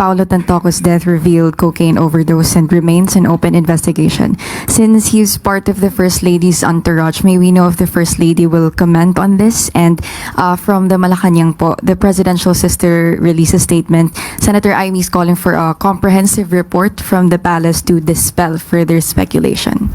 Paolo Tantoco's death revealed cocaine overdose and remains an open investigation. Since he's part of the First Lady's entourage, may we know if the First Lady will comment on this? And uh, from the Malacanang po, the presidential sister released a statement. Senator Amy is calling for a comprehensive report from the palace to dispel further speculation.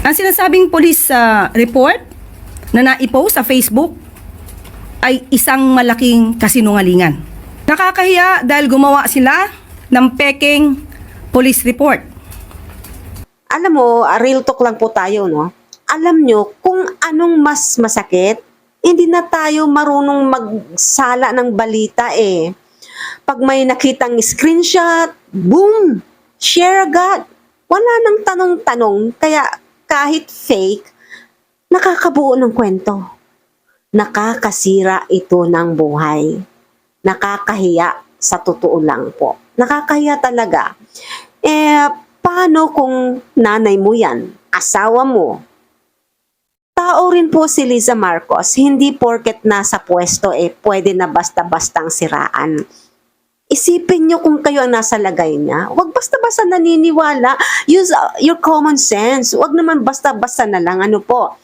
Ang sinasabing police ah, report na naipost sa Facebook ay isang malaking kasinungalingan. Nakakahiya dahil gumawa sila ng peking police report. alam mo, ah, real talk lang po tayo, no? Alam nyo, kung anong mas masakit, hindi na tayo marunong magsala ng balita eh. Pag may nakitang screenshot, boom! Share agad. Wala nang tanong-tanong, kaya kahit fake, nakakabuo ng kwento. Nakakasira ito ng buhay. Nakakahiya sa totoo lang po. Nakakahiya talaga. Eh, paano kung nanay mo yan, asawa mo? Tao rin po si Liza Marcos, hindi porket nasa pwesto eh pwede na basta-bastang siraan. Isipin nyo kung kayo ang nasa lagay niya. Huwag basta-basta naniniwala. Use uh, your common sense. Huwag naman basta-basta na lang. Ano po?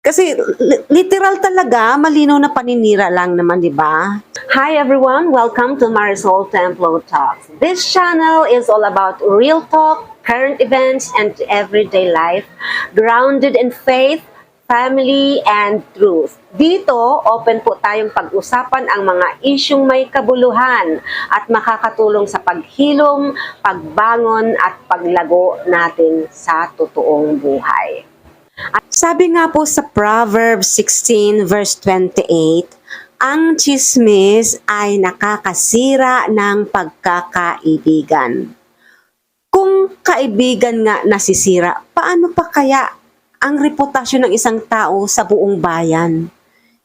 Kasi li- literal talaga, malinaw na paninira lang naman, di ba? Hi everyone, welcome to Marisol Templo Talks. This channel is all about real talk, current events, and everyday life, grounded in faith, family, and truth. Dito, open po tayong pag-usapan ang mga isyong may kabuluhan at makakatulong sa paghilom, pagbangon, at paglago natin sa totoong buhay. Sabi nga po sa Proverbs 16 verse 28, ang chismis ay nakakasira ng pagkakaibigan. Kung kaibigan nga nasisira, paano pa kaya ang reputasyon ng isang tao sa buong bayan?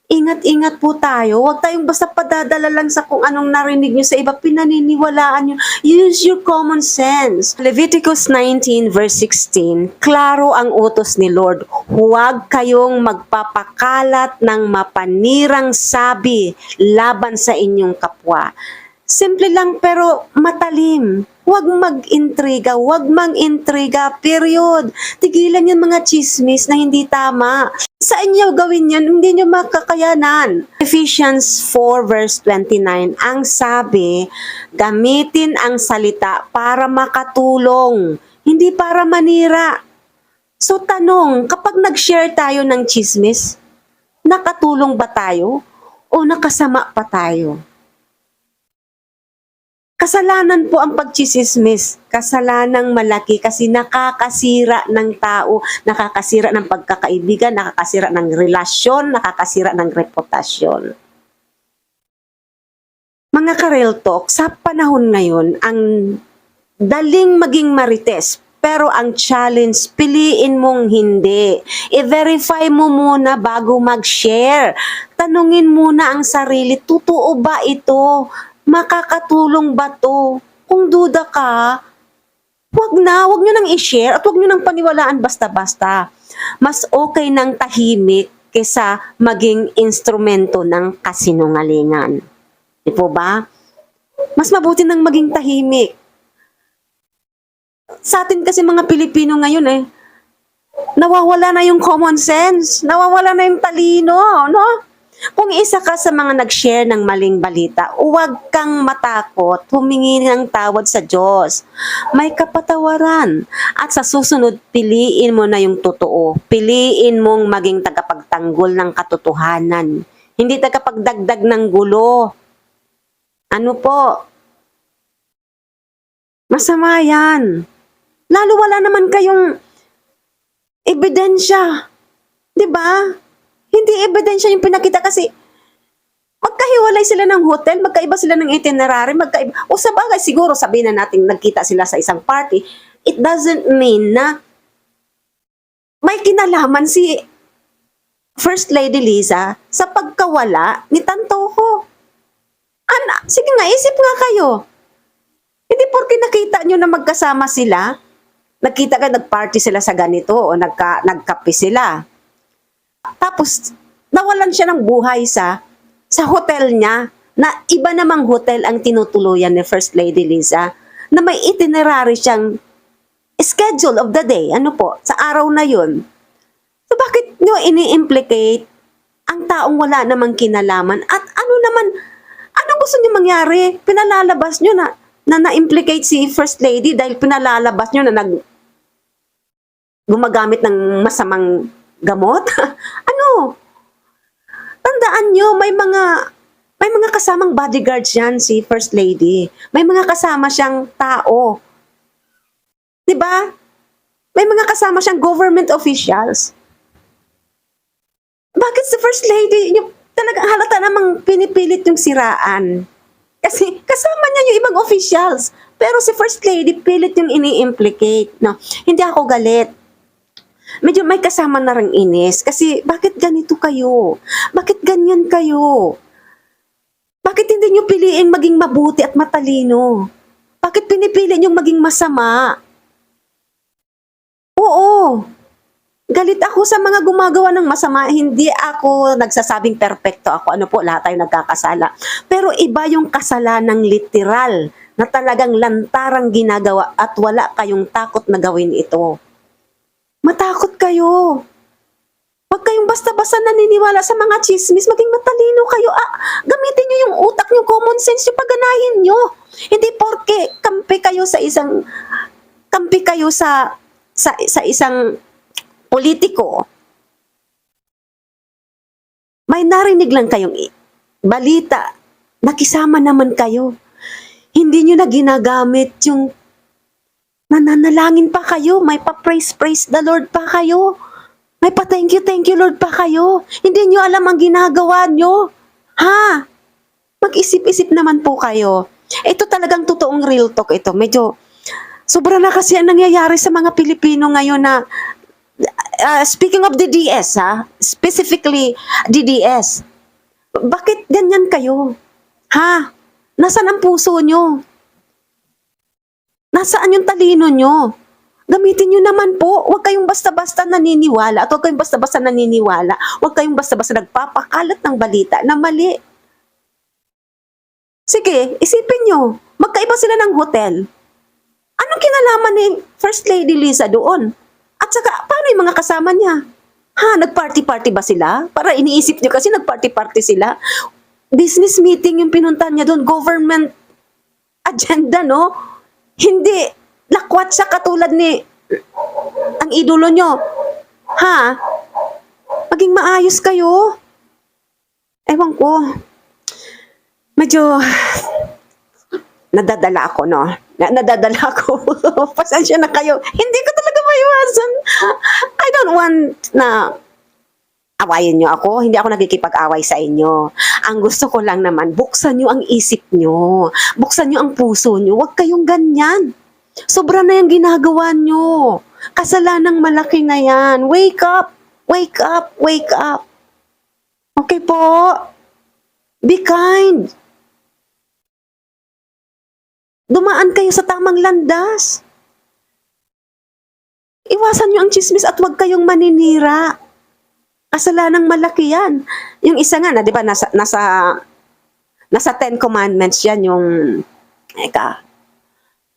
Ingat-ingat po tayo. Huwag tayong basta padadala lang sa kung anong narinig nyo sa iba. Pinaniniwalaan nyo. Use your common sense. Leviticus 19 verse 16, klaro ang utos ni Lord. Huwag kayong magpapakalat ng mapanirang sabi laban sa inyong kapwa. Simple lang pero matalim. Huwag mag-intriga, huwag mang-intriga, period. Tigilan yung mga chismis na hindi tama. Sa inyo gawin yan, hindi nyo makakayanan. Ephesians 4 verse 29, ang sabi, gamitin ang salita para makatulong, hindi para manira. So tanong, kapag nag-share tayo ng chismis, nakatulong ba tayo o nakasama pa tayo? Kasalanan po ang pagchisismis. Kasalanang malaki kasi nakakasira ng tao, nakakasira ng pagkakaibigan, nakakasira ng relasyon, nakakasira ng reputasyon. Mga ka-real talk, sa panahon ngayon, ang daling maging marites, pero ang challenge, piliin mong hindi. I-verify mo muna bago mag-share. Tanungin muna ang sarili, totoo ba ito? Makakatulong ba to? Kung duda ka, wag na, wag nyo nang i-share at wag nyo nang paniwalaan basta-basta. Mas okay nang tahimik kesa maging instrumento ng kasinungalingan. Di po ba? Mas mabuti nang maging tahimik. Sa atin kasi mga Pilipino ngayon eh, nawawala na yung common sense, nawawala na yung talino, no? Kung isa ka sa mga nag-share ng maling balita, huwag kang matakot, humingi ng tawad sa Diyos. May kapatawaran. At sa susunod, piliin mo na yung totoo. Piliin mong maging tagapagtanggol ng katotohanan. Hindi tagapagdagdag ng gulo. Ano po? Masama yan. Lalo wala naman kayong ebidensya. 'Di ba? Hindi ebidensya yung pinakita kasi magkahiwalay sila ng hotel, magkaiba sila ng itinerary, magkaiba. O sa bagay, siguro sabihin na natin nagkita sila sa isang party, it doesn't mean na may kinalaman si First Lady Liza sa pagkawala ni Tantoho. Ana, sige nga, isip nga kayo. Hindi porke nakita nyo na magkasama sila, nakita ka nagparty sila sa ganito o nagka, nagkape sila. Tapos, nawalan siya ng buhay sa sa hotel niya. na iba namang hotel ang tinutuluyan ni First Lady Liza na may itinerary siyang schedule of the day. Ano po? Sa araw na yun. So bakit nyo ini-implicate ang taong wala namang kinalaman? At ano naman, ano gusto nyo mangyari? Pinalalabas nyo na na na-implicate si First Lady dahil pinalalabas nyo na nag gumagamit ng masamang gamot? nyo, may mga may mga kasamang bodyguards yan si First Lady. May mga kasama siyang tao. 'Di ba? May mga kasama siyang government officials. Bakit si First Lady, yung talagang halata namang pinipilit yung siraan? Kasi kasama niya yung ibang officials. Pero si First Lady, pilit yung ini-implicate. No? Hindi ako galit. Medyo may kasama na rin inis. Kasi bakit ganito kayo? Bakit ganyan kayo? Bakit hindi nyo piliin maging mabuti at matalino? Bakit pinipili nyo maging masama? Oo. Galit ako sa mga gumagawa ng masama. Hindi ako nagsasabing perpekto ako. Ano po, lahat tayo nagkakasala. Pero iba yung kasalanang literal na talagang lantarang ginagawa at wala kayong takot na gawin ito. Matakot kayo. Huwag kayong basta-basta naniniwala sa mga chismis. Maging matalino kayo. Ah, gamitin nyo yung utak nyo, common sense nyo, paganahin nyo. Hindi porke kampi kayo sa isang kampi kayo sa sa, sa isang politiko. May narinig lang kayong balita. Nakisama naman kayo. Hindi nyo na ginagamit yung nananalangin pa kayo. May pa-praise, praise the Lord pa kayo. May pa-thank you, thank you Lord pa kayo. Hindi nyo alam ang ginagawa nyo. Ha? Mag-isip-isip naman po kayo. Ito talagang totoong real talk ito. Medyo sobra na kasi ang nangyayari sa mga Pilipino ngayon na uh, speaking of the DS ha, specifically DDS. Bakit ganyan kayo? Ha? Nasaan ang puso nyo? Nasaan yung talino nyo? Gamitin nyo naman po. Huwag kayong basta-basta naniniwala at huwag kayong basta-basta naniniwala. Huwag kayong basta-basta nagpapakalat ng balita na mali. Sige, isipin nyo. Magkaiba sila ng hotel. Anong kinalaman ni First Lady Lisa doon? At saka, paano yung mga kasama niya? Ha, nag-party-party ba sila? Para iniisip nyo kasi nag-party-party sila. Business meeting yung pinuntahan niya doon. Government agenda, no? Hindi lakwat siya katulad ni ang idolo nyo. Ha? Maging maayos kayo. Ewan ko. Medyo nadadala ako, no? Na, nadadala ako. Pasensya na kayo. Hindi ko talaga maiwasan. I don't want na awayin nyo ako. Hindi ako nagkikipag-away sa inyo. Ang gusto ko lang naman, buksan nyo ang isip nyo. Buksan nyo ang puso nyo. Huwag kayong ganyan. Sobra na yung ginagawa nyo. Kasalanang malaki na yan. Wake up! Wake up! Wake up! Okay po? Be kind. Dumaan kayo sa tamang landas. Iwasan nyo ang chismis at huwag kayong maninira. Kasalanang malaki yan. Yung isa nga na, di ba, nasa, nasa, nasa Ten Commandments yan, yung, eka,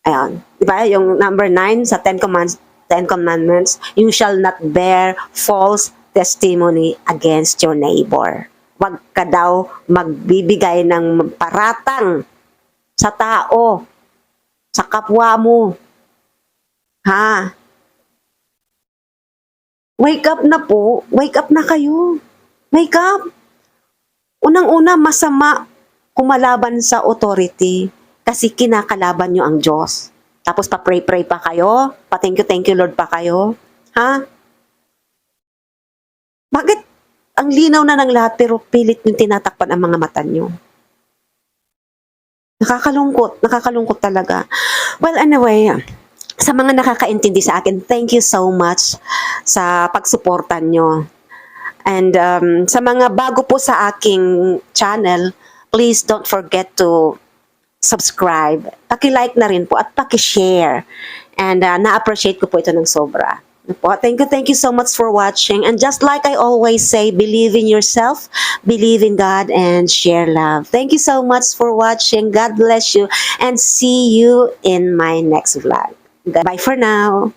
Ayan. Di ba? Yung number nine sa Ten Commands, Ten Commandments, you shall not bear false testimony against your neighbor. Huwag ka daw magbibigay ng paratang sa tao, sa kapwa mo. Ha? Wake up na po. Wake up na kayo. Wake up. Unang-una, masama kumalaban sa authority kasi kinakalaban nyo ang Diyos. Tapos pa-pray-pray pa kayo? Pa-thank you, thank you Lord pa kayo? Ha? Bakit ang linaw na ng lahat pero pilit yung tinatakpan ang mga mata nyo? Nakakalungkot. Nakakalungkot talaga. Well, anyway, sa mga nakakaintindi sa akin, thank you so much sa pagsuportan nyo. And um, sa mga bago po sa aking channel, please don't forget to subscribe. Paki-like na rin po at paki-share. And uh, na-appreciate ko po ito ng sobra. Po, thank you, thank you so much for watching. And just like I always say, believe in yourself, believe in God, and share love. Thank you so much for watching. God bless you, and see you in my next vlog. Bye for now.